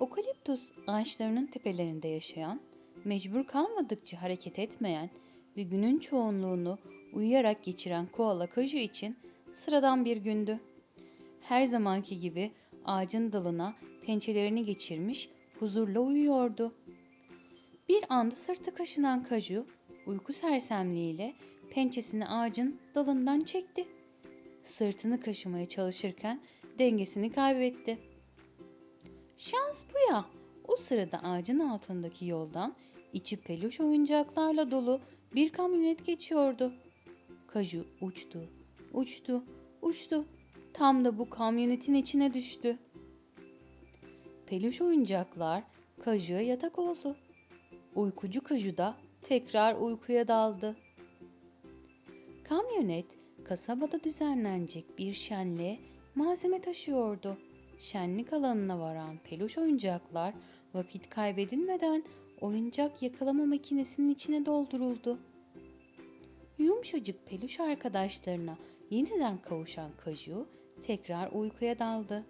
Okaliptus ağaçlarının tepelerinde yaşayan, mecbur kalmadıkça hareket etmeyen ve günün çoğunluğunu uyuyarak geçiren koala Kaju için sıradan bir gündü. Her zamanki gibi ağacın dalına pençelerini geçirmiş huzurla uyuyordu. Bir anda sırtı kaşınan Kaju uyku sersemliğiyle pençesini ağacın dalından çekti. Sırtını kaşımaya çalışırken dengesini kaybetti. Şans bu ya. O sırada ağacın altındaki yoldan içi peluş oyuncaklarla dolu bir kamyonet geçiyordu. Kaju uçtu, uçtu, uçtu. Tam da bu kamyonetin içine düştü. Peluş oyuncaklar Kaju'ya yatak oldu. Uykucu Kaju da tekrar uykuya daldı. Kamyonet kasabada düzenlenecek bir şenliğe malzeme taşıyordu. Şenlik alanına varan peluş oyuncaklar vakit kaybedilmeden oyuncak yakalama makinesinin içine dolduruldu. Yumuşacık peluş arkadaşlarına yeniden kavuşan Kaju tekrar uykuya daldı.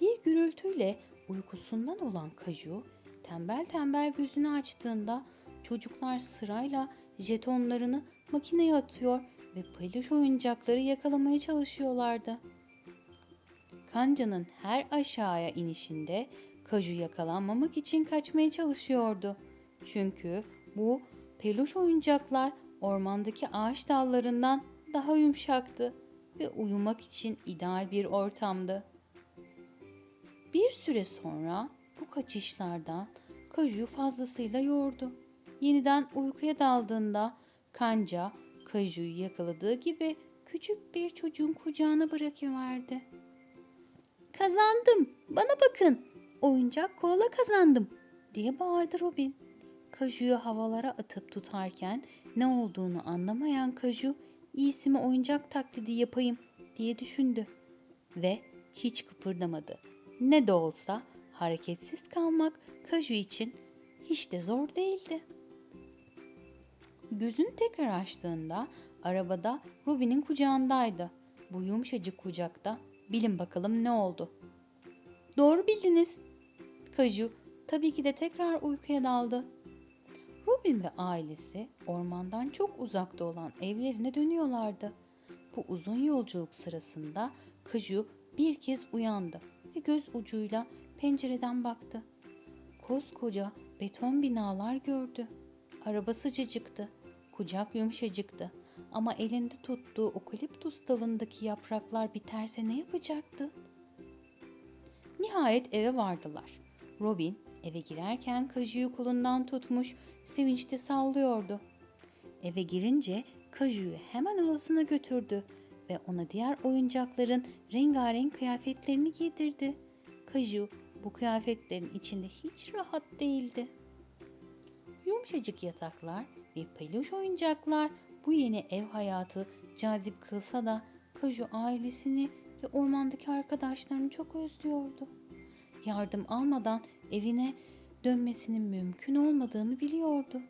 Bir gürültüyle uykusundan olan Kaju tembel tembel gözünü açtığında çocuklar sırayla jetonlarını makineye atıyor ve peluş oyuncakları yakalamaya çalışıyorlardı. Kanca'nın her aşağıya inişinde Kaju yakalanmamak için kaçmaya çalışıyordu. Çünkü bu peluş oyuncaklar ormandaki ağaç dallarından daha yumuşaktı ve uyumak için ideal bir ortamdı. Bir süre sonra bu kaçışlardan Kaju fazlasıyla yordu. Yeniden uykuya daldığında kanca Kaju'yu yakaladığı gibi küçük bir çocuğun kucağına bırakıverdi. Kazandım, bana bakın, oyuncak kola kazandım diye bağırdı Robin. Kaju'yu havalara atıp tutarken ne olduğunu anlamayan Kaju, iyisi mi oyuncak taklidi yapayım diye düşündü ve hiç kıpırdamadı. Ne de olsa hareketsiz kalmak Kaju için hiç de zor değildi. Gözünü tekrar açtığında arabada Robin'in kucağındaydı. Bu yumuşacık kucakta bilin bakalım ne oldu. Doğru bildiniz. Kaju tabii ki de tekrar uykuya daldı. Robin ve ailesi ormandan çok uzakta olan evlerine dönüyorlardı. Bu uzun yolculuk sırasında Kaju bir kez uyandı ve göz ucuyla pencereden baktı. Koskoca beton binalar gördü. Araba sıcacıktı, kucak yumuşacıktı ama elinde tuttuğu okaliptus dalındaki yapraklar biterse ne yapacaktı? Nihayet eve vardılar. Robin eve girerken Kaju'yu kolundan tutmuş sevinçte sallıyordu. Eve girince Kaju'yu hemen odasına götürdü ve ona diğer oyuncakların rengarenk kıyafetlerini giydirdi. Kaju bu kıyafetlerin içinde hiç rahat değildi. Yumuşacık yataklar ve peluş oyuncaklar bu yeni ev hayatı cazip kılsa da Kaju ailesini ve ormandaki arkadaşlarını çok özlüyordu. Yardım almadan evine dönmesinin mümkün olmadığını biliyordu.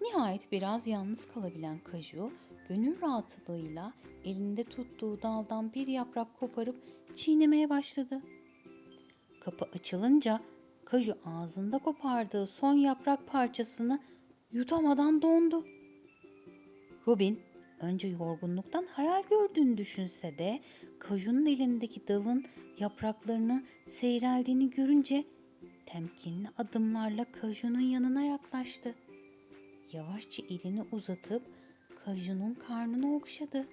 Nihayet biraz yalnız kalabilen Kaju, gönül rahatlığıyla elinde tuttuğu daldan bir yaprak koparıp çiğnemeye başladı. Kapı açılınca Kaju ağzında kopardığı son yaprak parçasını yutamadan dondu. Robin önce yorgunluktan hayal gördüğünü düşünse de Kaju'nun elindeki dalın yapraklarını seyreldiğini görünce temkinli adımlarla Kaju'nun yanına yaklaştı. Yavaşça elini uzatıp Kaju'nun karnını okşadı.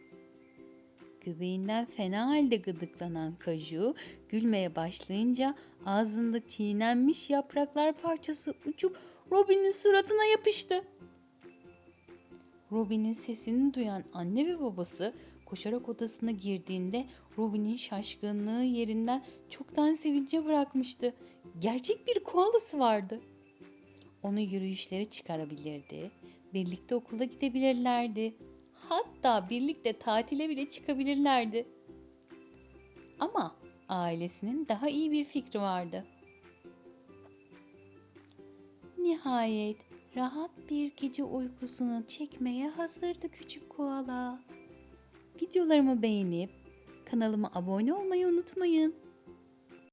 Göbeğinden fena halde gıdıklanan Kaju gülmeye başlayınca ağzında çiğnenmiş yapraklar parçası uçup Robin'in suratına yapıştı. Robin'in sesini duyan anne ve babası koşarak odasına girdiğinde Robin'in şaşkınlığı yerinden çoktan sevince bırakmıştı. Gerçek bir koalası vardı. Onu yürüyüşlere çıkarabilirdi. Birlikte okula gidebilirlerdi. Hatta birlikte tatile bile çıkabilirlerdi. Ama ailesinin daha iyi bir fikri vardı. Nihayet rahat bir gece uykusunu çekmeye hazırdı küçük koala. Videolarımı beğenip kanalıma abone olmayı unutmayın.